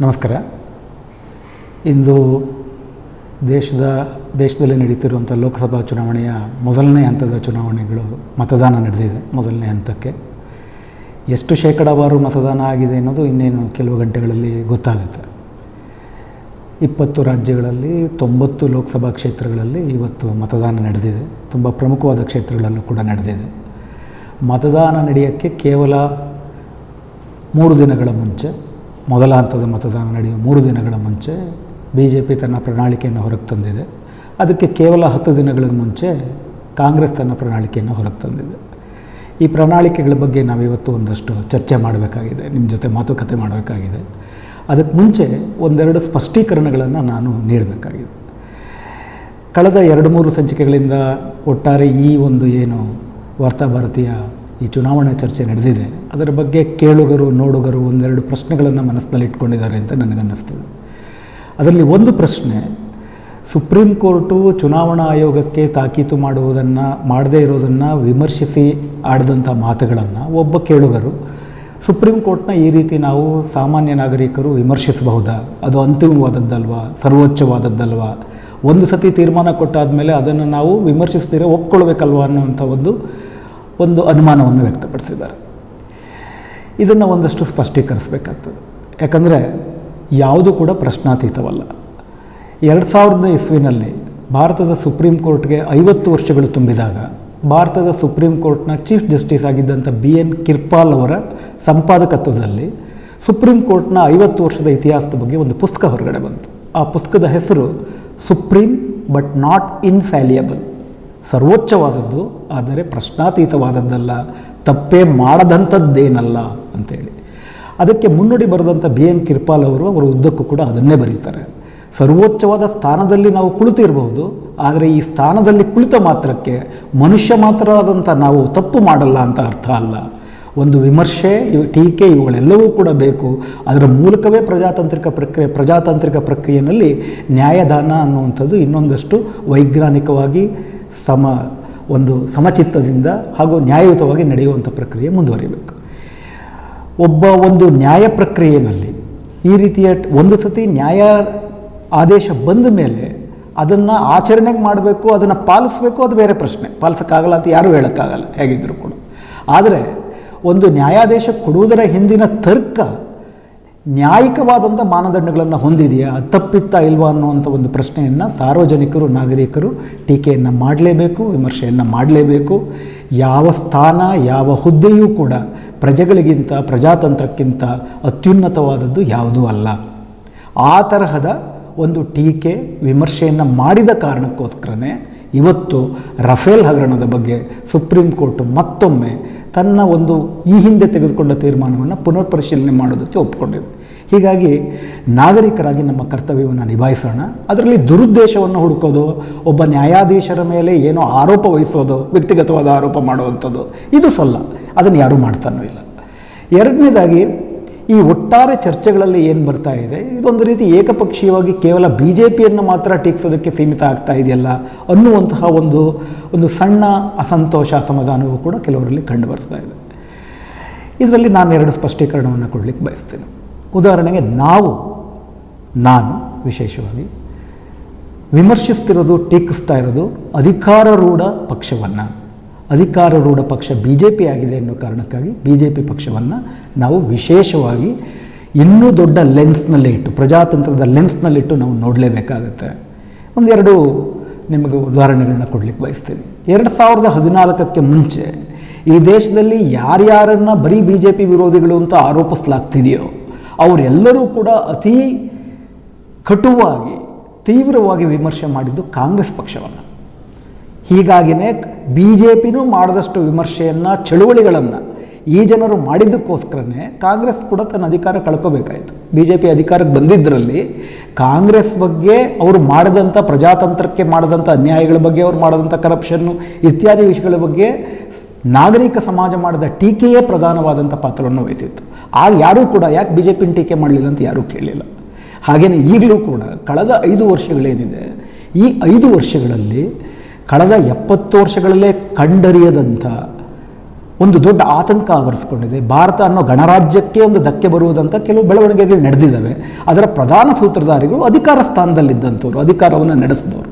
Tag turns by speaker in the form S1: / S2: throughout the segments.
S1: ನಮಸ್ಕಾರ. ಇಂದು ದೇಶದ, ದೇಶದಲ್ಲಿ ನಡೀತಿರುವಂಥ ಲೋಕಸಭಾ ಚುನಾವಣೆಯ ಮೊದಲನೇ ಹಂತದ ಚುನಾವಣೆಗಳು ಮತದಾನ ನಡೆದಿದೆ, ಮೊದಲನೇ ಹಂತಕ್ಕೆ. ಎಷ್ಟು ಶೇಕಡಾವಾರು ಮತದಾನ ಆಗಿದೆ ಅನ್ನೋದು ಇನ್ನೇನು ಕೆಲವು ಗಂಟೆಗಳಲ್ಲಿ ಗೊತ್ತಾಗುತ್ತೆ. ಇಪ್ಪತ್ತು ರಾಜ್ಯಗಳಲ್ಲಿ ತೊಂಬತ್ತು ಲೋಕಸಭಾ ಕ್ಷೇತ್ರಗಳಲ್ಲಿ ಇವತ್ತು ಮತದಾನ ನಡೆದಿದೆ. ತುಂಬ ಪ್ರಮುಖವಾದ ಕ್ಷೇತ್ರಗಳಲ್ಲೂ ಕೂಡ ನಡೆದಿದೆ. ಮತದಾನ ನಡೆಯೋಕ್ಕೆ ಕೇವಲ ಮೂರು ದಿನಗಳ ಮುಂಚೆ ಮೊದಲ ಹಂತದ ಮತದಾನ ನಡೆಯುವ ಮೂರು ದಿನಗಳ ಮುಂಚೆ ಬಿ ಜೆ ಪಿ ತನ್ನ ಪ್ರಣಾಳಿಕೆಯನ್ನು ಹೊರಗೆ ತಂದಿದೆ. ಅದಕ್ಕೆ ಕೇವಲ ಹತ್ತು ದಿನಗಳ ಮುಂಚೆ ಕಾಂಗ್ರೆಸ್ ತನ್ನ ಪ್ರಣಾಳಿಕೆಯನ್ನು ಹೊರಗೆ ತಂದಿದೆ. ಈ ಪ್ರಣಾಳಿಕೆಗಳ ಬಗ್ಗೆ ನಾವಿವತ್ತು ಒಂದಷ್ಟು ಚರ್ಚೆ ಮಾಡಬೇಕಾಗಿದೆ, ನಿಮ್ಮ ಜೊತೆ ಮಾತುಕತೆ ಮಾಡಬೇಕಾಗಿದೆ. ಅದಕ್ಕೆ ಮುಂಚೆ ಒಂದೆರಡು ಸ್ಪಷ್ಟೀಕರಣಗಳನ್ನು ನಾನು ನೀಡಬೇಕಾಗಿದೆ. ಕಳೆದ ಎರಡು ಮೂರು ಸಂಚಿಕೆಗಳಿಂದ ಒಟ್ಟಾರೆ ಈ ಒಂದು ಏನು ವಾರ್ತಾಭಾರತೀಯ ಈ ಚುನಾವಣಾ ಚರ್ಚೆ ನಡೆದಿದೆ. ಅದರ ಬಗ್ಗೆ ಕೇಳುಗರು, ನೋಡುಗರು ಒಂದೆರಡು ಪ್ರಶ್ನೆಗಳನ್ನು ಮನಸ್ಸಿನಲ್ಲಿ ಇಟ್ಕೊಂಡಿದ್ದಾರೆ ಅಂತ ನನಗನ್ನಿಸ್ತದೆ. ಅದರಲ್ಲಿ ಒಂದು ಪ್ರಶ್ನೆ, ಸುಪ್ರೀಂ ಕೋರ್ಟು ಚುನಾವಣಾ ಆಯೋಗಕ್ಕೆ ತಾಕೀತು ಮಾಡುವುದನ್ನು, ಮಾಡದೇ ಇರೋದನ್ನು ವಿಮರ್ಶಿಸಿ ಆಡಿದಂಥ ಮಾತುಗಳನ್ನು ಒಬ್ಬ ಕೇಳುಗರು, ಸುಪ್ರೀಂ ಕೋರ್ಟ್ನ ಈ ರೀತಿ ನಾವು ಸಾಮಾನ್ಯ ನಾಗರಿಕರು ವಿಮರ್ಶಿಸಬಹುದಾ? ಅದು ಅಂತಿಮವಾದದ್ದಲ್ವಾ? ಸರ್ವೋಚ್ಚವಾದದ್ದಲ್ವಾ? ಒಂದು ಸತಿ ತೀರ್ಮಾನ ಕೊಟ್ಟಾದಮೇಲೆ ಅದನ್ನು ನಾವು ವಿಮರ್ಶಿಸ್ದಿರ ಒಪ್ಕೊಳ್ಬೇಕಲ್ವಾ ಅನ್ನುವಂಥ ಒಂದು ಒಂದು ಅನುಮಾನವನ್ನು ವ್ಯಕ್ತಪಡಿಸಿದ್ದಾರೆ. ಇದನ್ನು ಒಂದಷ್ಟು ಸ್ಪಷ್ಟೀಕರಿಸಬೇಕಾಗ್ತದೆ. ಯಾಕಂದರೆ ಯಾವುದು ಕೂಡ ಪ್ರಶ್ನಾತೀತವಲ್ಲ. ಎರಡು ಸಾವಿರದ ಇಸ್ವಿನಲ್ಲಿ ಭಾರತದ ಸುಪ್ರೀಂ ಕೋರ್ಟ್ಗೆ ಐವತ್ತು ವರ್ಷಗಳು ತುಂಬಿದಾಗ ಭಾರತದ ಸುಪ್ರೀಂ ಕೋರ್ಟ್ನ ಚೀಫ್ ಜಸ್ಟಿಸ್ ಆಗಿದ್ದಂಥ ಬಿ ಎನ್ ಕಿರ್ಪಾಲ್ ಅವರ ಸಂಪಾದಕತ್ವದಲ್ಲಿ ಸುಪ್ರೀಂ ಕೋರ್ಟ್ನ ಐವತ್ತು ವರ್ಷದ ಇತಿಹಾಸದ ಬಗ್ಗೆ ಒಂದು ಪುಸ್ತಕ ಹೊರಗಡೆ ಬಂತು. ಆ ಪುಸ್ತಕದ ಹೆಸರು ಸುಪ್ರೀಂ ಬಟ್ ನಾಟ್ ಇನ್ಫ್ಯಾಲಿಯಬಲ್. ಸರ್ವೋಚ್ಚವಾದದ್ದು, ಆದರೆ ಪ್ರಶ್ನಾತೀತವಾದದ್ದಲ್ಲ, ತಪ್ಪೇ ಮಾಡದಂಥದ್ದೇನಲ್ಲ ಅಂತೇಳಿ. ಅದಕ್ಕೆ ಮುನ್ನುಡಿ ಬರೆದಂಥ ಬಿ ಎನ್ ಕಿರ್ಪಾಲ್ ಅವರು, ಅವರ ಉದ್ದಕ್ಕೂ ಕೂಡ ಅದನ್ನೇ ಬರೀತಾರೆ. ಸರ್ವೋಚ್ಚವಾದ ಸ್ಥಾನದಲ್ಲಿ ನಾವು ಕುಳಿತಿರಬಹುದು, ಆದರೆ ಈ ಸ್ಥಾನದಲ್ಲಿ ಕುಳಿತ ಮಾತ್ರಕ್ಕೆ ಮನುಷ್ಯ ಮಾತ್ರ ಆದಂಥ ನಾವು ತಪ್ಪು ಮಾಡಲ್ಲ ಅಂತ ಅರ್ಥ ಅಲ್ಲ. ಒಂದು ವಿಮರ್ಶೆ, ಇವು, ಟೀಕೆ ಇವುಗಳೆಲ್ಲವೂ ಕೂಡ ಬೇಕು. ಅದರ ಮೂಲಕವೇ ಪ್ರಜಾತಾಂತ್ರಿಕ ಪ್ರಕ್ರಿಯೆ, ಪ್ರಜಾತಾಂತ್ರಿಕ ಪ್ರಕ್ರಿಯೆಯಲ್ಲಿ ನ್ಯಾಯದಾನ ಅನ್ನುವಂಥದ್ದು ಇನ್ನೊಂದಷ್ಟು ವೈಜ್ಞಾನಿಕವಾಗಿ ಸಮ, ಒಂದು ಸಮಚಿತ್ತದಿಂದ ಹಾಗೂ ನ್ಯಾಯಯುತವಾಗಿ ನಡೆಯುವಂಥ ಪ್ರಕ್ರಿಯೆ ಮುಂದುವರಿಬೇಕು. ಒಬ್ಬ ಒಂದು ನ್ಯಾಯ ಪ್ರಕ್ರಿಯೆಯಲ್ಲಿ ಈ ರೀತಿಯ ಒಂದು ಸತಿ ನ್ಯಾಯ ಆದೇಶ ಬಂದ ಮೇಲೆ ಅದನ್ನು ಆಚರಣೆಗೆ ಮಾಡಬೇಕು, ಅದನ್ನು ಪಾಲಿಸಬೇಕು, ಅದು ಬೇರೆ ಪ್ರಶ್ನೆ. ಪಾಲಿಸೋಕ್ಕಾಗಲ್ಲ ಅಂತ ಯಾರೂ ಹೇಳೋಕ್ಕಾಗಲ್ಲ ಹೇಗಿದ್ದರೂ ಕೂಡ. ಆದರೆ ಒಂದು ನ್ಯಾಯಾದೇಶ ಕೊಡುವುದರ ಹಿಂದಿನ ತರ್ಕ ನ್ಯಾಯಿಕವಾದಂಥ ಮಾನದಂಡಗಳನ್ನು ಹೊಂದಿದೆಯಾ? ತಪ್ಪಿತ್ತಾ ಇಲ್ವಾ ಅನ್ನುವಂಥ ಒಂದು ಪ್ರಶ್ನೆಯನ್ನು ಸಾರ್ವಜನಿಕರು, ನಾಗರಿಕರು ಟೀಕೆಯನ್ನು ಮಾಡಲೇಬೇಕು, ವಿಮರ್ಶೆಯನ್ನು ಮಾಡಲೇಬೇಕು. ಯಾವ ಸ್ಥಾನ, ಯಾವ ಹುದ್ದೆಯೂ ಕೂಡ ಪ್ರಜೆಗಳಿಗಿಂತ, ಪ್ರಜಾತಂತ್ರಕ್ಕಿಂತ ಅತ್ಯುನ್ನತವಾದದ್ದು ಯಾವುದೂ ಅಲ್ಲ. ಆ ತರಹದ ಒಂದು ಟೀಕೆ, ವಿಮರ್ಶೆಯನ್ನು ಮಾಡಿದ ಕಾರಣಕ್ಕೋಸ್ಕರನೇ ಇವತ್ತು ರಫೇಲ್ ಹಗರಣದ ಬಗ್ಗೆ ಸುಪ್ರೀಂ ಕೋರ್ಟ್ ಮತ್ತೊಮ್ಮೆ ತನ್ನ ಒಂದು ಈ ಹಿಂದೆ ತೆಗೆದುಕೊಂಡ ತೀರ್ಮಾನವನ್ನು ಪುನರ್ ಪರಿಶೀಲನೆ ಮಾಡೋದಕ್ಕೆ ಒಪ್ಪಿಕೊಂಡಿದೆ ಹೀಗಾಗಿ ನಾಗರಿಕರಾಗಿ ನಮ್ಮ ಕರ್ತವ್ಯವನ್ನು ನಿಭಾಯಿಸೋಣ. ಅದರಲ್ಲಿ ದುರುದ್ದೇಶವನ್ನು ಹುಡುಕೋದು, ಒಬ್ಬ ನ್ಯಾಯಾಧೀಶರ ಮೇಲೆ ಏನೋ ಆರೋಪ ವಹಿಸೋದು, ವ್ಯಕ್ತಿಗತವಾದ ಆರೋಪ ಮಾಡುವಂಥದ್ದು, ಇದು ಸಲ್ಲ. ಅದನ್ನು ಯಾರೂ ಮಾಡ್ತಾನೂ ಇಲ್ಲ. ಎರಡನೇದಾಗಿ ಈ ಒಟ್ಟಾರೆ ಚರ್ಚೆಗಳಲ್ಲಿ ಏನು ಬರ್ತಾ ಇದೆ? ಇದೊಂದು ರೀತಿ ಏಕಪಕ್ಷೀಯವಾಗಿ ಕೇವಲ ಬಿ ಜೆ ಪಿಯನ್ನು ಮಾತ್ರ ಟೀಕಿಸೋದಕ್ಕೆ ಸೀಮಿತ ಆಗ್ತಾ ಇದೆಯಲ್ಲ ಅನ್ನುವಂತಹ ಒಂದು ಒಂದು ಸಣ್ಣ ಅಸಂತೋಷ ಅಸಮಾಧಾನವೂ ಕೂಡ ಕೆಲವರಲ್ಲಿ ಕಂಡು ಬರ್ತಾ ಇದೆ. ಇದರಲ್ಲಿ ನಾನು ಎರಡು ಸ್ಪಷ್ಟೀಕರಣವನ್ನು ಕೊಡಲಿಕ್ಕೆ ಬಯಸ್ತೇನೆ. ಉದಾಹರಣೆಗೆ ನಾವು, ನಾನು ವಿಶೇಷವಾಗಿ ವಿಮರ್ಶಿಸ್ತಿರೋದು, ಟೀಕಿಸ್ತಾ ಇರೋದು ಅಧಿಕಾರರೂಢ ಪಕ್ಷವನ್ನು. ಅಧಿಕಾರಾರೂಢ ಪಕ್ಷ ಬಿ ಜೆ ಪಿ ಆಗಿದೆ ಅನ್ನೋ ಕಾರಣಕ್ಕಾಗಿ ಬಿ ಜೆ ಪಿ ಪಕ್ಷವನ್ನು ನಾವು ವಿಶೇಷವಾಗಿ ಇನ್ನೂ ದೊಡ್ಡ ಲೆನ್ಸ್ನಲ್ಲಿ ಇಟ್ಟು, ಪ್ರಜಾತಂತ್ರದ ಲೆನ್ಸ್ನಲ್ಲಿಟ್ಟು ನಾವು ನೋಡಲೇಬೇಕಾಗತ್ತೆ. ಒಂದೆರಡು ನಿಮಗೆ ಉದಾಹರಣೆಗಳನ್ನ ಕೊಡಲಿಕ್ಕೆ ಬಯಸ್ತೀನಿ. ಎರಡು ಸಾವಿರದ ಹದಿನಾಲ್ಕಕ್ಕೆ ಮುಂಚೆ ಈ ದೇಶದಲ್ಲಿ ಯಾರ್ಯಾರನ್ನು ಬರೀ ಬಿ ಜೆ ಪಿ ವಿರೋಧಿಗಳು ಅಂತ ಆರೋಪಿಸಲಾಗ್ತಿದೆಯೋ, ಅವರೆಲ್ಲರೂ ಕೂಡ ಅತೀ ಕಟುವಾಗಿ, ತೀವ್ರವಾಗಿ ವಿಮರ್ಶೆ ಮಾಡಿದ್ದು ಕಾಂಗ್ರೆಸ್ ಪಕ್ಷವನ್ನು. ಹೀಗಾಗಿಯೇ ಬಿ ಜೆ ಪಿನೂ ಮಾಡಿದಷ್ಟು ವಿಮರ್ಶೆಯನ್ನು, ಚಳುವಳಿಗಳನ್ನು ಈ ಜನರು ಮಾಡಿದ್ದಕ್ಕೋಸ್ಕರನೇ ಕಾಂಗ್ರೆಸ್ ಕೂಡ ತನ್ನ ಅಧಿಕಾರ ಕಳ್ಕೋಬೇಕಾಯಿತು. ಬಿ ಜೆ ಪಿ ಅಧಿಕಾರಕ್ಕೆ ಬಂದಿದ್ದರಲ್ಲಿ ಕಾಂಗ್ರೆಸ್ ಬಗ್ಗೆ ಅವರು ಮಾಡಿದಂಥ ಪ್ರಜಾತಂತ್ರಕ್ಕೆ ಮಾಡಿದಂಥ ಅನ್ಯಾಯಗಳ ಬಗ್ಗೆ ಅವರು ಮಾಡಿದಂಥ ಕರಪ್ಷನ್ನು ಇತ್ಯಾದಿ ವಿಷಯಗಳ ಬಗ್ಗೆ ನಾಗರಿಕ ಸಮಾಜ ಮಾಡಿದ ಟೀಕೆಯೇ ಪ್ರಧಾನವಾದಂಥ ಪಾತ್ರವನ್ನು ವಹಿಸಿತ್ತು. ಆಗ ಯಾರೂ ಕೂಡ ಯಾಕೆ ಬಿ ಜೆ ಪಿನ ಟೀಕೆ ಮಾಡಲಿಲ್ಲ ಅಂತ ಯಾರೂ ಕೇಳಲಿಲ್ಲ. ಹಾಗೆಯೇ ಈಗಲೂ ಕೂಡ ಕಳೆದ ಐದು ವರ್ಷಗಳೇನಿದೆ, ಈ ಐದು ವರ್ಷಗಳಲ್ಲಿ ಕಳೆದ ಎಪ್ಪತ್ತು ವರ್ಷಗಳಲ್ಲೇ ಕಂಡರಿಯದಂಥ ಒಂದು ದೊಡ್ಡ ಆತಂಕ ಆವರಿಸ್ಕೊಂಡಿದೆ. ಭಾರತ ಅನ್ನೋ ಗಣರಾಜ್ಯಕ್ಕೆ ಒಂದು ಧಕ್ಕೆ ಬರುವುದಂಥ ಕೆಲವು ಬೆಳವಣಿಗೆಗಳು ನಡೆದಿದ್ದಾವೆ. ಅದರ ಪ್ರಧಾನ ಸೂತ್ರಧಾರಿಗಳು ಅಧಿಕಾರ ಸ್ಥಾನದಲ್ಲಿದ್ದಂಥವ್ರು, ಅಧಿಕಾರವನ್ನು ನಡೆಸಿದವರು.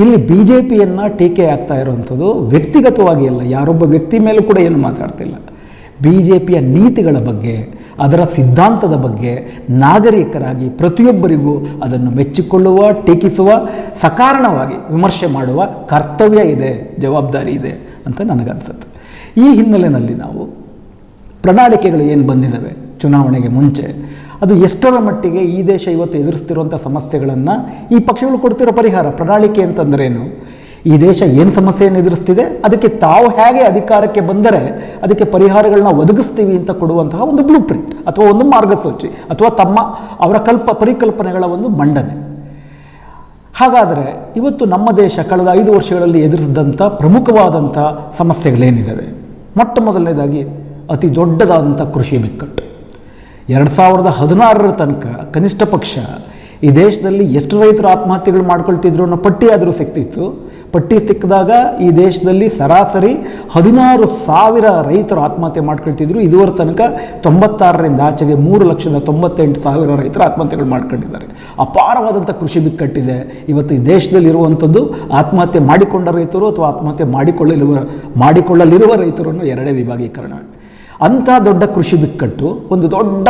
S1: ಇಲ್ಲಿ ಬಿ ಜೆ ಪಿಯನ್ನು ಟೀಕೆ ಆಗ್ತಾ ಇರುವಂಥದ್ದು ವ್ಯಕ್ತಿಗತವಾಗಿ ಅಲ್ಲ, ಯಾರೊಬ್ಬ ವ್ಯಕ್ತಿ ಮೇಲೂ ಕೂಡ ಏನು ಮಾತಾಡ್ತಿಲ್ಲ. ಬಿ ಜೆ ಪಿಯ ನೀತಿಗಳ ಬಗ್ಗೆ ಅದರ ಸಿದ್ಧಾಂತದ ಬಗ್ಗೆ ನಾಗರಿಕರಾಗಿ ಪ್ರತಿಯೊಬ್ಬರಿಗೂ ಅದನ್ನು ಮೆಚ್ಚಿಕೊಳ್ಳುವ, ಟೀಕಿಸುವ, ಸಕಾರಣವಾಗಿ ವಿಮರ್ಶೆ ಮಾಡುವ ಕರ್ತವ್ಯ ಇದೆ, ಜವಾಬ್ದಾರಿ ಇದೆ ಅಂತ ನನಗನ್ಸುತ್ತೆ. ಈ ಹಿನ್ನೆಲೆಯಲ್ಲಿ ನಾವು ಪ್ರಣಾಳಿಕೆಗಳು ಏನು ಬಂದಿದ್ದಾವೆ ಚುನಾವಣೆಗೆ ಮುಂಚೆ, ಅದು ಎಷ್ಟರ ಮಟ್ಟಿಗೆ ಈ ದೇಶ ಇವತ್ತು ಎದುರಿಸ್ತಿರುವಂಥ ಸಮಸ್ಯೆಗಳನ್ನು ಈ ಪಕ್ಷಗಳು ಕೊಡ್ತಿರೋ ಪರಿಹಾರ, ಪ್ರಣಾಳಿಕೆ ಅಂತಂದ್ರೇನು? ಈ ದೇಶ ಏನು ಸಮಸ್ಯೆಯನ್ನು ಎದುರಿಸ್ತಿದೆ? ಅದಕ್ಕೆ ತಾವು ಹೇಗೆ ಅಧಿಕಾರಕ್ಕೆ ಬಂದರೆ ಅದಕ್ಕೆ ಪರಿಹಾರಗಳನ್ನ ಒದಗಿಸ್ತೀವಿ ಅಂತ ಕೊಡುವಂತಹ ಒಂದು ಬ್ಲೂ ಪ್ರಿಂಟ್ ಅಥವಾ ಒಂದು ಮಾರ್ಗಸೂಚಿ ಅಥವಾ ತಮ್ಮ ಅವರ ಕಲ್ಪ ಪರಿಕಲ್ಪನೆಗಳ ಒಂದು ಮಂಡನೆ. ಹಾಗಾದರೆ ಇವತ್ತು ನಮ್ಮ ದೇಶ ಕಳೆದ ಐದು ವರ್ಷಗಳಲ್ಲಿ ಎದುರಿಸಿದಂಥ ಪ್ರಮುಖವಾದಂಥ ಸಮಸ್ಯೆಗಳೇನಿದ್ದಾವೆ ಮೊಟ್ಟ ಮೊದಲನೇದಾಗಿ ಅತಿ ದೊಡ್ಡದಾದಂಥ ಕೃಷಿ ಬಿಕ್ಕಟ್ಟು. ಎರಡು ಸಾವಿರದ ಹದಿನಾರರ ತನಕ ಕನಿಷ್ಠ ಪಕ್ಷ ಈ ದೇಶದಲ್ಲಿ ಎಷ್ಟು ರೈತರು ಆತ್ಮಹತ್ಯೆಗಳು ಮಾಡ್ಕೊಳ್ತಿದ್ರು ಅನ್ನೋ ಪಟ್ಟಿಯಾದರೂ ಆದರೂ ಸಿಕ್ತಿತ್ತು ಪಟ್ಟಿ ಸಿಕ್ಕಿದಾಗ ಈ ದೇಶದಲ್ಲಿ ಸರಾಸರಿ ಹದಿನಾರು ಸಾವಿರ ರೈತರು ಆತ್ಮಹತ್ಯೆ ಮಾಡ್ಕೊಳ್ತಿದ್ರು. ಇದುವರ ತನಕ ತೊಂಬತ್ತಾರರಿಂದ ಆಚೆಗೆ ಮೂರು ಲಕ್ಷದ ತೊಂಬತ್ತೆಂಟು ಸಾವಿರ ರೈತರು ಆತ್ಮಹತ್ಯೆಗಳು ಮಾಡ್ಕೊಂಡಿದ್ದಾರೆ. ಅಪಾರವಾದಂಥ ಕೃಷಿ ಬಿಕ್ಕಟ್ಟಿದೆ. ಇವತ್ತು ಈ ದೇಶದಲ್ಲಿರುವಂಥದ್ದು ಆತ್ಮಹತ್ಯೆ ಮಾಡಿಕೊಂಡ ರೈತರು ಅಥವಾ ಆತ್ಮಹತ್ಯೆ ಮಾಡಿಕೊಳ್ಳಲಿರುವ ಮಾಡಿಕೊಳ್ಳಲಿರುವ ರೈತರನ್ನು ಎರಡೇ ವಿಭಾಗೀಕರಣ. ಅಂಥ ದೊಡ್ಡ ಕೃಷಿ ಬಿಕ್ಕಟ್ಟು ಒಂದು ದೊಡ್ಡ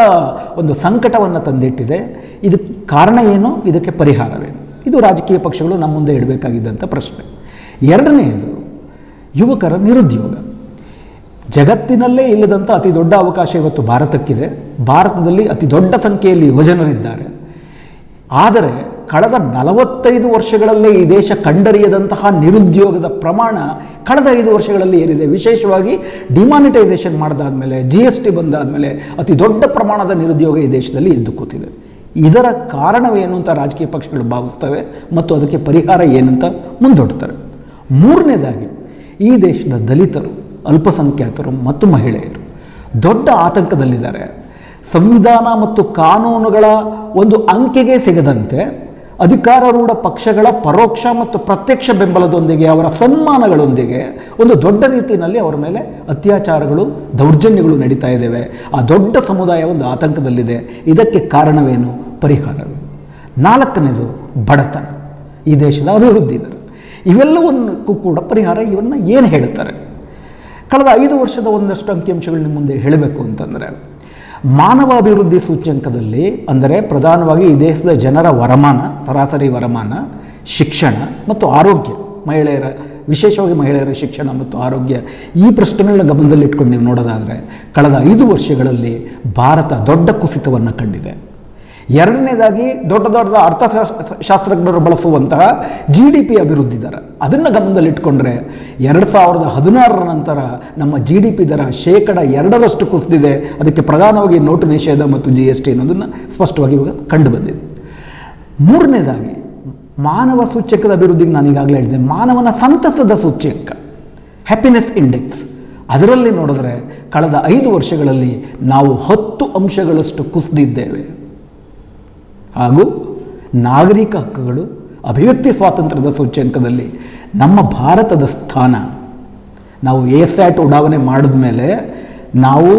S1: ಒಂದು ಸಂಕಟವನ್ನು ತಂದಿಟ್ಟಿದೆ. ಇದಕ್ಕೆ ಕಾರಣ ಏನು? ಇದಕ್ಕೆ ಪರಿಹಾರವೇನು? ಇದು ರಾಜಕೀಯ ಪಕ್ಷಗಳು ನಮ್ಮ ಮುಂದೆ ಇಡಬೇಕಾಗಿದ್ದಂಥ ಪ್ರಶ್ನೆ. ಎರಡನೆಯದು, ಯುವಕರ ನಿರುದ್ಯೋಗ. ಜಗತ್ತಿನಲ್ಲೇ ಇಲ್ಲದಂಥ ಅತಿ ದೊಡ್ಡ ಅವಕಾಶ ಇವತ್ತು ಭಾರತಕ್ಕಿದೆ. ಭಾರತದಲ್ಲಿ ಅತಿ ದೊಡ್ಡ ಸಂಖ್ಯೆಯಲ್ಲಿ ಯುವಜನರಿದ್ದಾರೆ. ಆದರೆ ಕಳೆದ ನಲವತ್ತೈದು ವರ್ಷಗಳಲ್ಲೇ ಈ ದೇಶ ಕಂಡರಿಯದಂತಹ ನಿರುದ್ಯೋಗದ ಪ್ರಮಾಣ ಕಳೆದ ಐದು ವರ್ಷಗಳಲ್ಲಿ ಏರಿದೆ. ವಿಶೇಷವಾಗಿ ಡಿಮಾನಿಟೈಸೇಷನ್ ಮಾಡಿದಾದ್ಮೇಲೆ, ಜಿ ಎಸ್ ಟಿ ಬಂದಾದಮೇಲೆ ಅತಿ ದೊಡ್ಡ ಪ್ರಮಾಣದ ನಿರುದ್ಯೋಗ ಈ ದೇಶದಲ್ಲಿ ಎದ್ದು ಕೂತಿದೆ. ಇದರ ಕಾರಣವೇನು ಅಂತ ರಾಜಕೀಯ ಪಕ್ಷಗಳು ಭಾವಿಸ್ತವೆ ಮತ್ತು ಅದಕ್ಕೆ ಪರಿಹಾರ ಏನಂತ ಮುಂದೊಡ್ತಾರೆ. ಮೂರನೇದಾಗಿ, ಈ ದೇಶದ ದಲಿತರು, ಅಲ್ಪಸಂಖ್ಯಾತರು ಮತ್ತು ಮಹಿಳೆಯರು ದೊಡ್ಡ ಆತಂಕದಲ್ಲಿದ್ದಾರೆ. ಸಂವಿಧಾನ ಮತ್ತು ಕಾನೂನುಗಳ ಒಂದು ಅಂಕೆಗೆ ಸಿಗದಂತೆ ಅಧಿಕಾರಾರೂಢ ಪಕ್ಷಗಳ ಪರೋಕ್ಷ ಮತ್ತು ಪ್ರತ್ಯಕ್ಷ ಬೆಂಬಲದೊಂದಿಗೆ, ಅವರ ಸನ್ಮಾನಗಳೊಂದಿಗೆ ಒಂದು ದೊಡ್ಡ ರೀತಿಯಲ್ಲಿ ಅವರ ಮೇಲೆ ಅತ್ಯಾಚಾರಗಳು, ದೌರ್ಜನ್ಯಗಳು ನಡೀತಾ ಇದ್ದಾವೆ. ಆ ದೊಡ್ಡ ಸಮುದಾಯ ಒಂದು ಆತಂಕದಲ್ಲಿದೆ. ಇದಕ್ಕೆ ಕಾರಣವೇನು? ಪರಿಹಾರ ನಾಲ್ಕನೇದು, ಬಡತನ. ಈ ದೇಶದ ಅಭಿವೃದ್ಧಿ ದರ. ಇವೆಲ್ಲವನ್ನಕ್ಕೂ ಕೂಡ ಪರಿಹಾರ ಇವನ್ನ ಏನು ಹೇಳ್ತಾರೆ? ಕಳೆದ ಐದು ವರ್ಷದ ಒಂದಷ್ಟು ಅಂಕಿಅಂಶಗಳು ನಿಮ್ಮ ಮುಂದೆ ಹೇಳಬೇಕು ಅಂತಂದರೆ ಮಾನವಾಭಿವೃದ್ಧಿ ಸೂಚ್ಯಂಕದಲ್ಲಿ ಅಂದರೆ ಪ್ರಧಾನವಾಗಿ ಈ ದೇಶದ ಜನರ ವರಮಾನ, ಸರಾಸರಿ ವರಮಾನ, ಶಿಕ್ಷಣ ಮತ್ತು ಆರೋಗ್ಯ, ಮಹಿಳೆಯರ, ವಿಶೇಷವಾಗಿ ಮಹಿಳೆಯರ ಶಿಕ್ಷಣ ಮತ್ತು ಆರೋಗ್ಯ ಈ ಪ್ರಶ್ನೆಗಳನ್ನ ಗಮನದಲ್ಲಿಟ್ಕೊಂಡು ನೀವು ನೋಡೋದಾದರೆ, ಕಳೆದ ಐದು ವರ್ಷಗಳಲ್ಲಿ ಭಾರತ ದೊಡ್ಡ ಕುಸಿತವನ್ನು ಕಂಡಿದೆ. ಎರಡನೇದಾಗಿ ದೊಡ್ಡ ದೊಡ್ಡ ಅರ್ಥಶಾಸ್ತ್ರಜ್ಞರು ಬಳಸುವಂತಹ ಜಿ ಡಿ ಪಿ ಅಭಿವೃದ್ಧಿ ದರ. ಅದನ್ನು ಗಮನದಲ್ಲಿಟ್ಕೊಂಡ್ರೆ ಎರಡು ಸಾವಿರದ ಹದಿನಾರರ ನಂತರ ನಮ್ಮ ಜಿ ಡಿ ಪಿ ದರ ಶೇಕಡ ಎರಡರಷ್ಟು ಕುಸಿದಿದೆ. ಅದಕ್ಕೆ ಪ್ರಧಾನವಾಗಿ ನೋಟು ನಿಷೇಧ ಮತ್ತು ಜಿ ಎಸ್ ಟಿ ಅನ್ನೋದನ್ನು ಸ್ಪಷ್ಟವಾಗಿ ಇವಾಗ ಕಂಡುಬಂದಿದೆ. ಮೂರನೇದಾಗಿ ಮಾನವ ಸೂಚ್ಯಕದ ಅಭಿವೃದ್ಧಿಗೆ ನಾನು ಈಗಾಗಲೇ ಹೇಳಿದೆ ಮಾನವನ ಸಂತಸದ ಸೂಚ್ಯಕ ಹ್ಯಾಪಿನೆಸ್ ಇಂಡೆಕ್ಸ್ ಅದರಲ್ಲಿ ನೋಡಿದ್ರೆ ಕಳೆದ ಐದು ವರ್ಷಗಳಲ್ಲಿ ನಾವು ಹತ್ತು ಅಂಶಗಳಷ್ಟು ಕುಸಿದಿದ್ದೇವೆ. ಹಾಗೂ ನಾಗರಿಕ ಹಕ್ಕುಗಳು, ಅಭಿವ್ಯಕ್ತಿ ಸ್ವಾತಂತ್ರ್ಯದ ಸೂಚ್ಯಂಕದಲ್ಲಿ ನಮ್ಮ ಭಾರತದ ಸ್ಥಾನ. ನಾವು ಎ ಸ್ಯಾಟ್ ಉಡಾವಣೆ ಮಾಡಿದ ಮೇಲೆ ನಾವು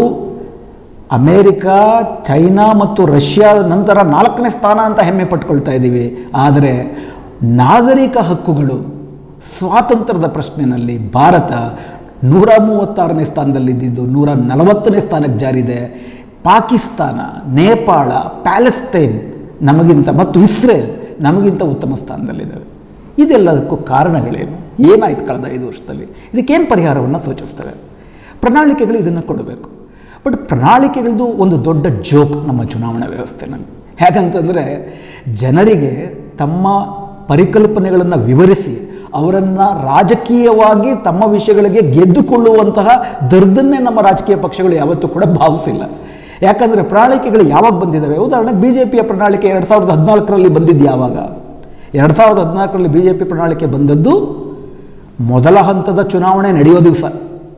S1: ಅಮೇರಿಕಾ, ಚೈನಾ ಮತ್ತು ರಷ್ಯಾದ ನಂತರ ನಾಲ್ಕನೇ ಸ್ಥಾನ ಅಂತ ಹೆಮ್ಮೆ ಪಟ್ಕೊಳ್ತಾ ಇದ್ದೀವಿ. ಆದರೆ ನಾಗರಿಕ ಹಕ್ಕುಗಳು, ಸ್ವಾತಂತ್ರ್ಯದ ಪ್ರಶ್ನೆಯಲ್ಲಿ ಭಾರತ ನೂರ ಮೂವತ್ತಾರನೇ ಸ್ಥಾನದಲ್ಲಿದ್ದಿದ್ದು ನೂರ ನಲವತ್ತನೇ ಸ್ಥಾನಕ್ಕೆ ಜಾರಿದೆ. ಪಾಕಿಸ್ತಾನ, ನೇಪಾಳ, ಪ್ಯಾಲೆಸ್ತೈನ್ ನಮಗಿಂತ ಮತ್ತು ಇಸ್ರೇಲ್ ನಮಗಿಂತ ಉತ್ತಮ ಸ್ಥಾನದಲ್ಲಿದ್ದಾವೆ. ಇದೆಲ್ಲದಕ್ಕೂ ಕಾರಣಗಳೇನು? ಏನಾಯ್ತು ಕಳೆದ ಐದು ವರ್ಷದಲ್ಲಿ? ಇದಕ್ಕೇನು ಪರಿಹಾರವನ್ನು ಸೂಚಿಸ್ತವೆ? ಪ್ರಣಾಳಿಕೆಗಳು ಇದನ್ನು ಕೊಡಬೇಕು. ಬಟ್ ಪ್ರಣಾಳಿಕೆಗಳದ್ದು ಒಂದು ದೊಡ್ಡ ಜೋಕ್ ನಮ್ಮ ಚುನಾವಣಾ ವ್ಯವಸ್ಥೆನಲ್ಲಿ. ಹೇಗಂತಂದರೆ ಜನರಿಗೆ ತಮ್ಮ ಪರಿಕಲ್ಪನೆಗಳನ್ನು ವಿವರಿಸಿ, ಅವರನ್ನು ರಾಜಕೀಯವಾಗಿ ತಮ್ಮ ವಿಷಯಗಳಿಗೆ ಗೆದ್ದುಕೊಳ್ಳುವಂತಹ ದರ್ದನ್ನೇ ನಮ್ಮ ರಾಜಕೀಯ ಪಕ್ಷಗಳು ಯಾವತ್ತೂ ಕೂಡ ಭಾವಿಸಿಲ್ಲ. ಯಾಕಂದರೆ ಪ್ರಣಾಳಿಕೆಗಳು ಯಾವಾಗ ಬಂದಿದ್ದಾವೆ? ಉದಾಹರಣೆಗೆ ಬಿ ಜೆ ಪಿಯ ಪ್ರಣಾಳಿಕೆ ಎರಡು ಸಾವಿರದ ಹದಿನಾಲ್ಕರಲ್ಲಿ ಬಂದಿದ್ದು ಯಾವಾಗ ಎರಡು ಸಾವಿರದ ಹದಿನಾಲ್ಕರಲ್ಲಿ ಬಿ ಜೆ ಪಿ ಪ್ರಣಾಳಿಕೆ ಬಂದದ್ದು ಮೊದಲ ಹಂತದ ಚುನಾವಣೆ ನಡೆಯೋ ದಿವಸ.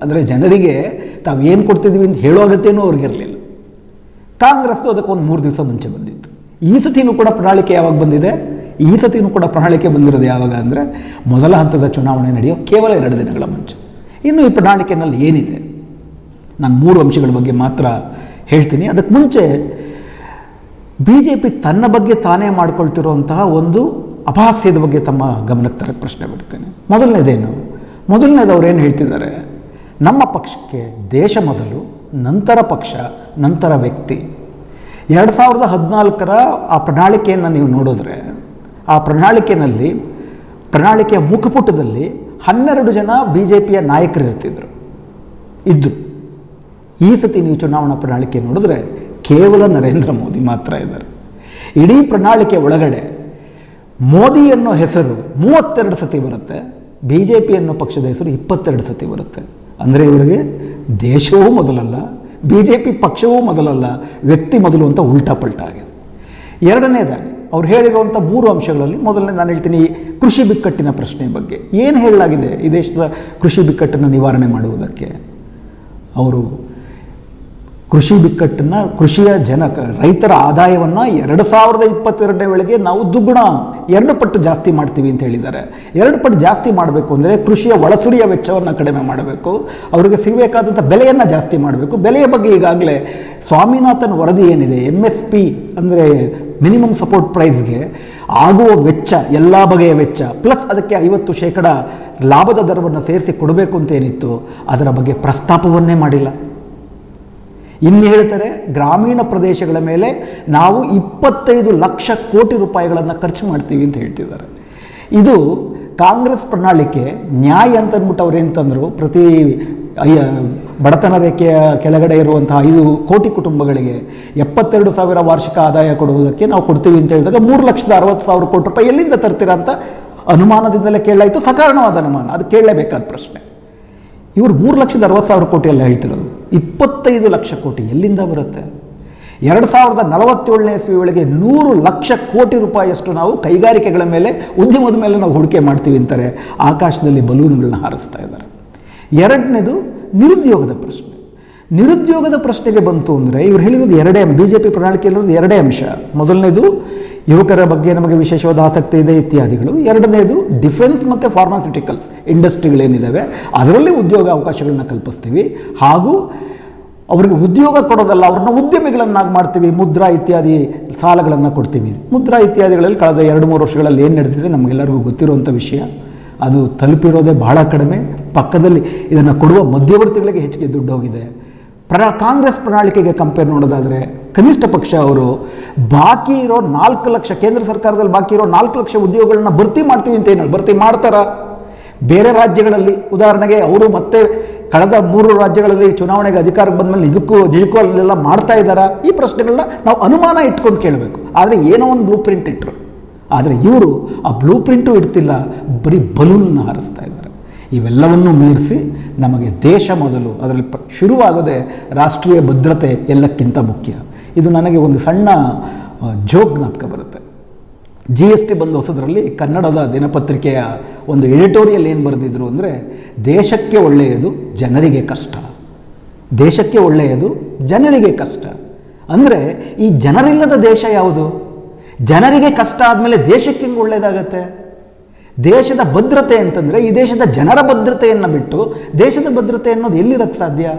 S1: ಅಂದರೆ ಜನರಿಗೆ ತಾವು ಏನು ಕೊಡ್ತಿದ್ದೀವಿ ಅಂತ ಹೇಳೋ ಅಗತ್ಯನೂ ಅವ್ರಿಗಿರಲಿಲ್ಲ. ಕಾಂಗ್ರೆಸ್ದು ಅದಕ್ಕೊಂದು ಮೂರು ದಿವಸ ಮುಂಚೆ ಬಂದಿತ್ತು. ಈ ಸತಿನೂ ಕೂಡ ಪ್ರಣಾಳಿಕೆ ಯಾವಾಗ ಬಂದಿದೆ? ಈ ಸತಿನೂ ಕೂಡ ಪ್ರಣಾಳಿಕೆ ಬಂದಿರೋದು ಯಾವಾಗ ಅಂದರೆ ಮೊದಲ ಹಂತದ ಚುನಾವಣೆ ನಡೆಯೋ ಕೇವಲ ಎರಡು ದಿನಗಳ ಮುಂಚೆ. ಇನ್ನು ಈ ಪ್ರಣಾಳಿಕೆಯಲ್ಲಿ ಏನಿದೆ? ನಾನು ಮೂರು ಅಂಶಗಳ ಬಗ್ಗೆ ಮಾತ್ರ ಹೇಳ್ತೀನಿ. ಅದಕ್ಕೆ ಮುಂಚೆ ಬಿ ಜೆ ಪಿ ತನ್ನ ಬಗ್ಗೆ ತಾನೇ ಮಾಡ್ಕೊಳ್ತಿರುವಂತಹ ಒಂದು ಅಪಹಾಸ್ಯದ ಬಗ್ಗೆ ತಮ್ಮ ಗಮನಕ್ಕೆ ತರಕ್ಕೆ ಪ್ರಶ್ನೆ ಬಿಡ್ತೇನೆ ಮೊದಲನೇದೇನು? ಮೊದಲನೇದು ಅವ್ರು ಏನು ಹೇಳ್ತಿದ್ದಾರೆ? ನಮ್ಮ ಪಕ್ಷಕ್ಕೆ ದೇಶ ಮೊದಲು, ನಂತರ ಪಕ್ಷ, ನಂತರ ವ್ಯಕ್ತಿ. ಎರಡು ಸಾವಿರದ ಹದಿನಾಲ್ಕರ ಆ ಪ್ರಣಾಳಿಕೆಯನ್ನು ನೀವು ನೋಡಿದ್ರೆ, ಆ ಪ್ರಣಾಳಿಕೆಯಲ್ಲಿ ಪ್ರಣಾಳಿಕೆಯ ಮುಖಪುಟದಲ್ಲಿ ಹನ್ನೆರಡು ಜನ ಬಿ ಜೆ ಪಿಯ ನಾಯಕರು ಇರ್ತಿದ್ರು. ಇದ್ದರು ಈ ಸತಿ ನೀವು ಚುನಾವಣಾ ಪ್ರಣಾಳಿಕೆ ನೋಡಿದ್ರೆ ಕೇವಲ ನರೇಂದ್ರ ಮೋದಿ ಮಾತ್ರ ಇದ್ದಾರೆ. ಇಡೀ ಪ್ರಣಾಳಿಕೆ ಒಳಗಡೆ ಮೋದಿ ಅನ್ನೋ ಹೆಸರು ಮೂವತ್ತೆರಡು ಸತಿ ಬರುತ್ತೆ ಬಿ ಜೆ ಪಿ ಅನ್ನೋ ಪಕ್ಷದ ಹೆಸರು ಇಪ್ಪತ್ತೆರಡು ಸತಿ ಬರುತ್ತೆ. ಅಂದರೆ ಇವರಿಗೆ ದೇಶವೂ ಮೊದಲಲ್ಲ ಬಿ ಜೆ ಪಿ ಪಕ್ಷವೂ ಮೊದಲಲ್ಲ, ವ್ಯಕ್ತಿ ಮೊದಲು ಅಂತ ಉಲ್ಟಾ ಪಲ್ಟಾ ಆಗಿದೆ. ಎರಡನೇದಾಗಿ, ಅವ್ರು ಹೇಳಿರುವಂಥ ಮೂರು ಅಂಶಗಳಲ್ಲಿ ಮೊದಲನೇ ನಾನು ಹೇಳ್ತೀನಿ ಈ ಕೃಷಿ ಬಿಕ್ಕಟ್ಟಿನ ಪ್ರಶ್ನೆ ಬಗ್ಗೆ. ಏನು ಹೇಳಲಾಗಿದೆ ಈ ದೇಶದ ಕೃಷಿ ಬಿಕ್ಕಟ್ಟನ್ನು ನಿವಾರಣೆ ಮಾಡುವುದಕ್ಕೆ? ಅವರು ಕೃಷಿ ಬಿಕ್ಕಟ್ಟನ್ನು ಕೃಷಿಯ ಜನ ರೈತರ ಆದಾಯವನ್ನು ಎರಡು ಸಾವಿರದ ಇಪ್ಪತ್ತೆರಡನೇ ವೇಳೆಗೆ ನಾವು ದುಗ್ಗುಣ ಎರಡು ಪಟ್ಟು ಜಾಸ್ತಿ ಮಾಡ್ತೀವಿ ಅಂತ ಹೇಳಿದ್ದಾರೆ. ಎರಡು ಪಟ್ಟು ಜಾಸ್ತಿ ಮಾಡಬೇಕು ಅಂದರೆ ಕೃಷಿಯ ಒಳಸುರಿಯ ವೆಚ್ಚವನ್ನು ಕಡಿಮೆ ಮಾಡಬೇಕು. ಅವರಿಗೆ ಸಿಗಬೇಕಾದಂಥ ಬೆಲೆಯನ್ನು ಜಾಸ್ತಿ ಮಾಡಬೇಕು. ಬೆಲೆಯ ಬಗ್ಗೆ ಈಗಾಗಲೇ ಸ್ವಾಮಿನಾಥನ್ ವರದಿ ಏನಿದೆ ಎಂ ಎಸ್ ಪಿ ಅಂದರೆ ಮಿನಿಮಮ್ ಸಪೋರ್ಟ್ ಪ್ರೈಸ್ಗೆ ಆಗುವ ವೆಚ್ಚ, ಎಲ್ಲ ಬಗೆಯ ವೆಚ್ಚ ಪ್ಲಸ್ ಅದಕ್ಕೆ ಐವತ್ತು ಶೇಕಡ ಲಾಭದ ದರವನ್ನು ಸೇರಿಸಿ ಕೊಡಬೇಕು ಅಂತ ಏನಿತ್ತು, ಅದರ ಬಗ್ಗೆ ಪ್ರಸ್ತಾಪವನ್ನೇ ಮಾಡಿಲ್ಲ. ಇನ್ನು ಹೇಳ್ತಾರೆ ಗ್ರಾಮೀಣ ಪ್ರದೇಶಗಳ ಮೇಲೆ ನಾವು ಇಪ್ಪತ್ತೈದು ಲಕ್ಷ ಕೋಟಿ ರೂಪಾಯಿಗಳನ್ನು ಖರ್ಚು ಮಾಡ್ತೀವಿ ಅಂತ ಹೇಳ್ತಿದ್ದಾರೆ. ಇದು ಕಾಂಗ್ರೆಸ್ ಪ್ರಣಾಳಿಕೆ, ನ್ಯಾಯ ಅಂತ ಅಂದ್ಬಿಟ್ಟು ಅವ್ರು ಅಂತಂದರು ಪ್ರತಿ, ಅಯ್ಯ, ಬಡತನ ರೇಖೆಯ ಕೆಳಗಡೆ ಇರುವಂತಹ ಐದು ಕೋಟಿ ಕುಟುಂಬಗಳಿಗೆ ಎಪ್ಪತ್ತೆರಡು ಸಾವಿರ ವಾರ್ಷಿಕ ಆದಾಯ ಕೊಡುವುದಕ್ಕೆ ನಾವು ಕೊಡ್ತೀವಿ ಅಂತ ಹೇಳಿದಾಗ ಮೂರು ಲಕ್ಷದ ಅರವತ್ತು ಸಾವಿರ ಕೋಟಿ ರೂಪಾಯಿ ಎಲ್ಲಿಂದ ತರ್ತೀರಾ ಅಂತ ಅನುಮಾನದಿಂದಲೇ ಕೇಳಾಯಿತು ಸಕಾರಣವಾದ ಅನುಮಾನ. ಅದು ಕೇಳಲೇಬೇಕಾದ ಪ್ರಶ್ನೆ. ಇವರು ಮೂರು ಲಕ್ಷದ ಅರವತ್ತು ಸಾವಿರ ಕೋಟಿ ಎಲ್ಲ ಹೇಳ್ತಿರೋದು. ಇಪ್ಪತ್ತೈದು ಲಕ್ಷ ಕೋಟಿ ಎಲ್ಲಿಂದ ಬರುತ್ತೆ? ಎರಡು ಸಾವಿರದ ನಲವತ್ತೇಳನೇ ಇಸ್ವಿ ಒಳಗೆ ನೂರು ಲಕ್ಷ ಕೋಟಿ ರೂಪಾಯಿಯಷ್ಟು ನಾವು ಕೈಗಾರಿಕೆಗಳ ಮೇಲೆ, ಉದ್ಯಮದ ಮೇಲೆ ನಾವು ಹೂಡಿಕೆ ಮಾಡ್ತೀವಿ ಅಂತಾರೆ. ಆಕಾಶದಲ್ಲಿ ಬಲೂನ್ಗಳನ್ನ ಹಾರಿಸ್ತಾ ಇದ್ದಾರೆ. ಎರಡನೇದು ನಿರುದ್ಯೋಗದ ಪ್ರಶ್ನೆ. ನಿರುದ್ಯೋಗದ ಪ್ರಶ್ನೆಗೆ ಬಂತು ಅಂದರೆ ಇವ್ರು ಹೇಳಿರೋದು ಎರಡೇ ಬಿ ಜೆ ಪಿ ಪ್ರಣಾಳಿಕೆಯಲ್ಲಿರೋದು ಎರಡೇ ಅಂಶ. ಮೊದಲನೇದು ಯುವಕರ ಬಗ್ಗೆ ನಮಗೆ ವಿಶೇಷವಾದ ಆಸಕ್ತಿ ಇದೆ ಇತ್ಯಾದಿಗಳು. ಎರಡನೇದು ಡಿಫೆನ್ಸ್ ಮತ್ತು ಫಾರ್ಮಾಸ್ಯೂಟಿಕಲ್ಸ್ ಇಂಡಸ್ಟ್ರಿಗಳೇನಿದ್ದಾವೆ ಅದರಲ್ಲಿ ಉದ್ಯೋಗ ಅವಕಾಶಗಳನ್ನ ಕಲ್ಪಿಸ್ತೀವಿ. ಹಾಗೂ ಅವರಿಗೆ ಉದ್ಯೋಗ ಕೊಡೋದಲ್ಲ, ಅವ್ರನ್ನ ಉದ್ಯಮಿಗಳನ್ನಾಗಿ ಮಾಡ್ತೀವಿ, ಮುದ್ರಾ ಇತ್ಯಾದಿ ಸಾಲಗಳನ್ನು ಕೊಡ್ತೀವಿ. ಮುದ್ರಾ ಇತ್ಯಾದಿಗಳಲ್ಲಿ ಕಳೆದ ಎರಡು, ಮೂರು ವರ್ಷಗಳಲ್ಲಿ ಏನು ನಡೆದಿದೆ ನಮಗೆಲ್ಲರಿಗೂ ಗೊತ್ತಿರುವಂಥ ವಿಷಯ, ಅದು ತಲುಪಿರೋದೇ ಬಹಳ ಕಡಿಮೆ. ಪಕ್ಕದಲ್ಲಿ ಇದನ್ನು ಕೊಡುವ ಮಧ್ಯವರ್ತಿಗಳಿಗೆ ಹೆಚ್ಚಿಗೆ ದುಡ್ಡು ಹೋಗಿದೆ. ಪ್ರ, ಕಾಂಗ್ರೆಸ್ ಪ್ರಣಾಳಿಕೆಗೆ ಕಂಪೇರ್ ನೋಡೋದಾದರೆ ಕನಿಷ್ಠ ಪಕ್ಷ ಅವರು ಬಾಕಿ ಇರೋ ನಾಲ್ಕು ಲಕ್ಷ, ಕೇಂದ್ರ ಸರ್ಕಾರದಲ್ಲಿ ಬಾಕಿ ಇರೋ ನಾಲ್ಕು ಲಕ್ಷ ಉದ್ಯೋಗಗಳನ್ನ ಭರ್ತಿ ಮಾಡ್ತೀವಿ ಅಂತ ಏನಲ್ಲ, ಭರ್ತಿ ಮಾಡ್ತಾರಾ? ಬೇರೆ ರಾಜ್ಯಗಳಲ್ಲಿ, ಉದಾಹರಣೆಗೆ ಅವರು ಮತ್ತೆ ಕಳೆದ ಮೂರು ರಾಜ್ಯಗಳಲ್ಲಿ ಚುನಾವಣೆಗೆ ಅಧಿಕಾರಕ್ಕೆ ಬಂದಮೇಲೆ ಇದಕ್ಕೂ ನಿಜಕ್ಕೂ ಅಲ್ಲೆಲ್ಲ ಮಾಡ್ತಾ ಇದ್ದಾರಾ? ಈ ಪ್ರಶ್ನೆಗಳನ್ನ ನಾವು ಅನುಮಾನ ಇಟ್ಕೊಂಡು ಕೇಳಬೇಕು. ಆದರೆ ಏನೋ ಒಂದು ಬ್ಲೂ ಪ್ರಿಂಟ್ ಇಟ್ಟರು ಆದರೆ ಇವರು ಆ ಬ್ಲೂ ಪ್ರಿಂಟು ಇಡ್ತಿಲ್ಲ, ಬರೀ ಬಲೂನನ್ನು ಹಾರಿಸ್ತಾ ಇದ್ದಾರೆ. ಇವೆಲ್ಲವನ್ನೂ ಮೀರಿಸಿ ನಮಗೆ ದೇಶ ಮೊದಲು, ಅದರಲ್ಲಿ ಪ, ಶುರುವಾಗದೆ ರಾಷ್ಟ್ರೀಯ ಭದ್ರತೆ ಎಲ್ಲಕ್ಕಿಂತ ಮುಖ್ಯ. ಇದು ನನಗೆ ಒಂದು ಸಣ್ಣ ಜೋಕ್ ಜ್ಞಾಪಕ ಬರುತ್ತೆ. ಜಿ ಎಸ್ ಟಿ ಬಂದು ಹೊಸದರಲ್ಲಿ ಕನ್ನಡದ ದಿನಪತ್ರಿಕೆಯ ಒಂದು ಎಡಿಟೋರಿಯಲ್ ಏನು ಬರೆದಿದ್ರು ಅಂದರೆ, ದೇಶಕ್ಕೆ ಒಳ್ಳೆಯದು ಜನರಿಗೆ ಕಷ್ಟ. ದೇಶಕ್ಕೆ ಒಳ್ಳೆಯದು ಜನರಿಗೆ ಕಷ್ಟ. ಅಂದರೆ, ಈ ಜನರಿಲ್ಲದ ದೇಶ ಯಾವುದು? ಜನರಿಗೆ ಕಷ್ಟ ಆದಮೇಲೆ ದೇಶಕ್ಕೆ ಹೆಂಗೆ ಒಳ್ಳೆಯದಾಗತ್ತೆ? ದೇಶದ ಭದ್ರತೆ ಅಂತಂದರೆ ಈ ದೇಶದ ಜನರ ಭದ್ರತೆಯನ್ನು ಬಿಟ್ಟು ದೇಶದ ಭದ್ರತೆ ಅನ್ನೋದು ಎಲ್ಲಿರಕ್ಕೆ ಸಾಧ್ಯ?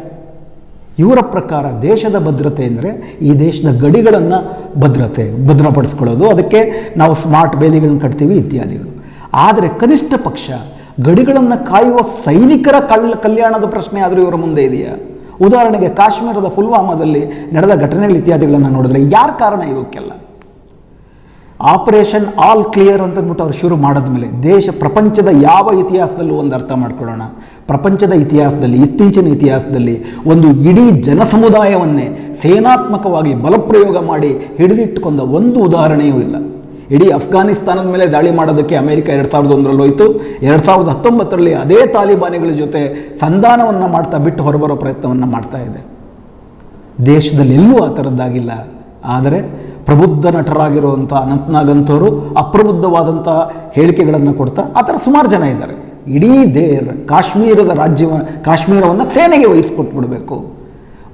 S1: ಇವರ ಪ್ರಕಾರ ದೇಶದ ಭದ್ರತೆ ಅಂದರೆ ಈ ದೇಶದ ಗಡಿಗಳನ್ನು ಭದ್ರತೆ, ಭದ್ರಪಡಿಸ್ಕೊಳ್ಳೋದು. ಅದಕ್ಕೆ ನಾವು ಸ್ಮಾರ್ಟ್ ಬೇಲಿಗಳನ್ನು ಕಟ್ತೀವಿ ಇತ್ಯಾದಿಗಳು. ಆದರೆ ಕನಿಷ್ಠ ಪಕ್ಷ ಗಡಿಗಳನ್ನು ಕಾಯುವ ಸೈನಿಕರ ಕಳ್ ಕಲ್ಯಾಣದ ಪ್ರಶ್ನೆ ಆದರೂ ಇವರ ಮುಂದೆ ಇದೆಯಾ? ಉದಾಹರಣೆಗೆ ಕಾಶ್ಮೀರದ ಪುಲ್ವಾಮಾದಲ್ಲಿ ನಡೆದ ಘಟನೆಗಳು ಇತ್ಯಾದಿಗಳನ್ನು ನೋಡಿದ್ರೆ ಯಾರ ಕಾರಣ ಇವಕ್ಕೆಲ್ಲ? ಆಪರೇಷನ್ ಆಲ್ ಕ್ಲಿಯರ್ ಅಂತಂದ್ಬಿಟ್ಟು ಅವ್ರು ಶುರು ಮಾಡಿದ್ಮೇಲೆ ದೇಶ, ಪ್ರಪಂಚದ ಯಾವ ಇತಿಹಾಸದಲ್ಲೂ ಒಂದು ಅರ್ಥ ಮಾಡ್ಕೊಳ್ಳೋಣ. ಪ್ರಪಂಚದ ಇತಿಹಾಸದಲ್ಲಿ, ಇತ್ತೀಚಿನ ಇತಿಹಾಸದಲ್ಲಿ ಒಂದು ಇಡೀ ಜನಸಮುದಾಯವನ್ನೇ ಸೇನಾತ್ಮಕವಾಗಿ ಬಲಪ್ರಯೋಗ ಮಾಡಿ ಹಿಡಿದಿಟ್ಟುಕೊಂಡ ಒಂದು ಉದಾಹರಣೆಯೂ ಇಲ್ಲ. ಇಡೀ ಅಫ್ಘಾನಿಸ್ತಾನದ ಮೇಲೆ ದಾಳಿ ಮಾಡೋದಕ್ಕೆ ಅಮೆರಿಕ ಎರಡು ಸಾವಿರದ ಒಂದರಲ್ಲಿ ಹೋಯಿತು. ಎರಡು ಸಾವಿರದ ಹತ್ತೊಂಬತ್ತರಲ್ಲಿ ಅದೇ ತಾಲಿಬಾನಿಗಳ ಜೊತೆ ಸಂಧಾನವನ್ನು ಮಾಡ್ತಾ ಬಿಟ್ಟು ಹೊರಬರೋ ಪ್ರಯತ್ನವನ್ನು ಮಾಡ್ತಾ ಇದೆ. ದೇಶದಲ್ಲಿ ಎಲ್ಲೂ ಆ ಥರದ್ದಾಗಿಲ್ಲ. ಆದರೆ ಪ್ರಬುದ್ಧ ನಟರಾಗಿರುವಂಥ ಅನಂತನಾಗಂಥವರು ಅಪ್ರಬುದ್ಧವಾದಂಥ ಹೇಳಿಕೆಗಳನ್ನು ಕೊಡ್ತಾ ಆ ಥರ ಸುಮಾರು ಜನ ಇದ್ದಾರೆ. ಇಡೀ ದೇ ಕಾಶ್ಮೀರದ ರಾಜ್ಯ ಕಾಶ್ಮೀರವನ್ನು ಸೇನೆಗೆ ವಹಿಸ್ಕೊಟ್ಬಿಡಬೇಕು.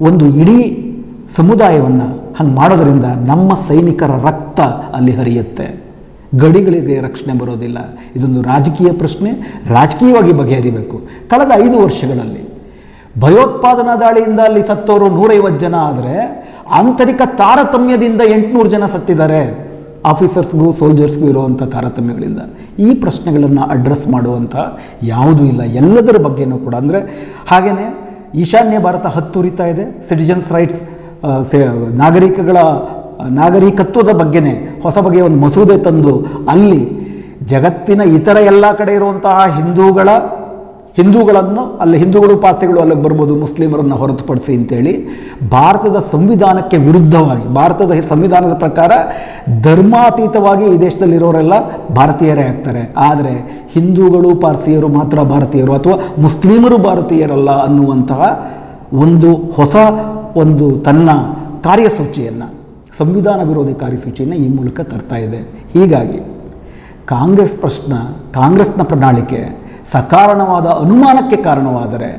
S1: ಒಂದು ಇಡೀ ಸಮುದಾಯವನ್ನು ಹಂಗೆ ಮಾಡೋದರಿಂದ ನಮ್ಮ ಸೈನಿಕರ ರಕ್ತ ಅಲ್ಲಿ ಹರಿಯುತ್ತೆ. ಗಡಿಗಳಿಗೆ ರಕ್ಷಣೆ ಬರೋದಿಲ್ಲ. ಇದೊಂದು ರಾಜಕೀಯ ಪ್ರಶ್ನೆ, ರಾಜಕೀಯವಾಗಿ ಬಗೆಹರಿಬೇಕು. ಕಳೆದ ಐದು ವರ್ಷಗಳಲ್ಲಿ ಭಯೋತ್ಪಾದನಾ ದಾಳಿಯಿಂದ ಅಲ್ಲಿ ಸತ್ತವರು ನೂರೈವತ್ತು ಜನ ಆದರೆ ಆಂತರಿಕ ತಾರತಮ್ಯದಿಂದ ಎಂಟುನೂರು ಜನ ಸತ್ತಿದ್ದಾರೆ. ಆಫೀಸರ್ಸ್ಗೂ ಸೋಲ್ಜರ್ಸ್ಗೂ ಇರುವಂಥ ತಾರತಮ್ಯಗಳಿಂದ. ಈ ಪ್ರಶ್ನೆಗಳನ್ನು ಅಡ್ರೆಸ್ ಮಾಡುವಂಥ ಯಾವುದೂ ಇಲ್ಲ. ಎಲ್ಲದರ ಬಗ್ಗೆನೂ ಕೂಡ ಅಂದರೆ ಹಾಗೆಯೇ ಈಶಾನ್ಯ ಭಾರತ ಹತ್ತು ಹತ್ತುರಿತಾ ಇದೆ. ಸಿಟಿಜನ್ಸ್ ರೈಟ್ಸ್ ನಾಗರಿಕಗಳ ನಾಗರಿಕತ್ವದ ಬಗ್ಗೆನೇ ಹೊಸ ಬಗೆಯ ಒಂದು ಮಸೂದೆ ತಂದು ಅಲ್ಲಿ ಜಗತ್ತಿನ ಇತರ ಎಲ್ಲ ಕಡೆ ಇರುವಂತಹ ಹಿಂದೂಗಳ ಹಿಂದೂಗಳನ್ನು, ಅಲ್ಲಿ ಹಿಂದೂಗಳು ಪಾರ್ಸಿಗಳು ಅಲ್ಲಿಗೆ ಬರ್ಬೋದು, ಮುಸ್ಲಿಮರನ್ನು ಹೊರತುಪಡಿಸಿ ಅಂತೇಳಿ ಭಾರತದ ಸಂವಿಧಾನಕ್ಕೆ ವಿರುದ್ಧವಾಗಿ, ಭಾರತದ ಸಂವಿಧಾನದ ಪ್ರಕಾರ ಧರ್ಮಾತೀತವಾಗಿ ಈ ದೇಶದಲ್ಲಿರೋರೆಲ್ಲ ಭಾರತೀಯರೇ ಆಗ್ತಾರೆ. ಆದರೆ ಹಿಂದೂಗಳು ಪಾರ್ಸಿಯರು ಮಾತ್ರ ಭಾರತೀಯರು ಅಥವಾ ಮುಸ್ಲಿಮರು ಭಾರತೀಯರಲ್ಲ ಅನ್ನುವಂತಹ ಒಂದು ಹೊಸ ಒಂದು ತನ್ನ ಕಾರ್ಯಸೂಚಿಯನ್ನು, ಸಂವಿಧಾನ ವಿರೋಧಿ ಕಾರ್ಯಸೂಚಿಯನ್ನು ಈ ಮೂಲಕ ತರ್ತಾ ಇದೆ. ಹೀಗಾಗಿ ಕಾಂಗ್ರೆಸ್ ಪ್ರಶ್ನ, ಕಾಂಗ್ರೆಸ್ನ ಪ್ರಣಾಳಿಕೆ ಸಕಾರಣವಾದ ಅನುಮಾನಕ್ಕೆ ಕಾರಣವಾದರೆ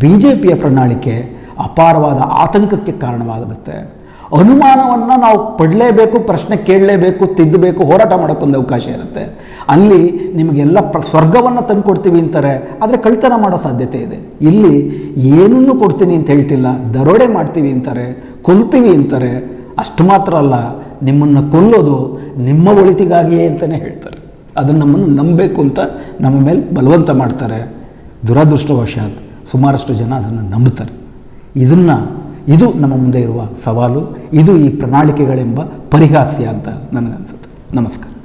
S1: ಬಿ ಜೆ ಪಿಯ ಪ್ರಣಾಳಿಕೆ ಅಪಾರವಾದ ಆತಂಕಕ್ಕೆ ಕಾರಣವಾಗುತ್ತೆ. ಅನುಮಾನವನ್ನು ನಾವು ಪಡಲೇಬೇಕು, ಪ್ರಶ್ನೆ ಕೇಳಲೇಬೇಕು, ತಿದ್ದಬೇಕು, ಹೋರಾಟ ಮಾಡೋಕ್ಕೊಂದು ಅವಕಾಶ ಇರುತ್ತೆ. ಅಲ್ಲಿ ನಿಮಗೆಲ್ಲ ಪ್ರ, ಸ್ವರ್ಗವನ್ನು ತಂದುಕೊಡ್ತೀವಿ ಅಂತಾರೆ, ಆದರೆ ಕಳ್ತನ ಮಾಡೋ ಸಾಧ್ಯತೆ ಇದೆ. ಇಲ್ಲಿ ಏನನ್ನು ಕೊಡ್ತೀನಿ ಅಂತ ಹೇಳ್ತಿಲ್ಲ, ದರೋಡೆ ಮಾಡ್ತೀವಿ ಅಂತಾರೆ, ಕೊಲ್ತೀವಿ ಅಂತಾರೆ, ಅಷ್ಟು ಮಾತ್ರ ಅಲ್ಲ, ನಿಮ್ಮನ್ನು ಕೊಲ್ಲೋದು ನಿಮ್ಮ ಒಳಿತಿಗಾಗಿಯೇ ಅಂತಲೇ ಹೇಳ್ತಾರೆ. ಅದನ್ನು ನಮ್ಮನ್ನು ನಂಬಬೇಕು ಅಂತ ನಮ್ಮ ಮೇಲೆ ಬಲವಂತ ಮಾಡ್ತಾರೆ. ದುರಾದೃಷ್ಟವಶಾತ್ ಸುಮಾರಷ್ಟು ಜನ ಅದನ್ನು ನಂಬುತ್ತಾರೆ. ಇದನ್ನು, ಇದು ನಮ್ಮ ಮುಂದೆ ಇರುವ ಸವಾಲು, ಇದು ಈ ಪ್ರಣಾಳಿಕೆಗಳೆಂಬ ಪರಿಹಾಸ್ಯ ಅಂತ ನನಗನ್ಸುತ್ತೆ. ನಮಸ್ಕಾರ.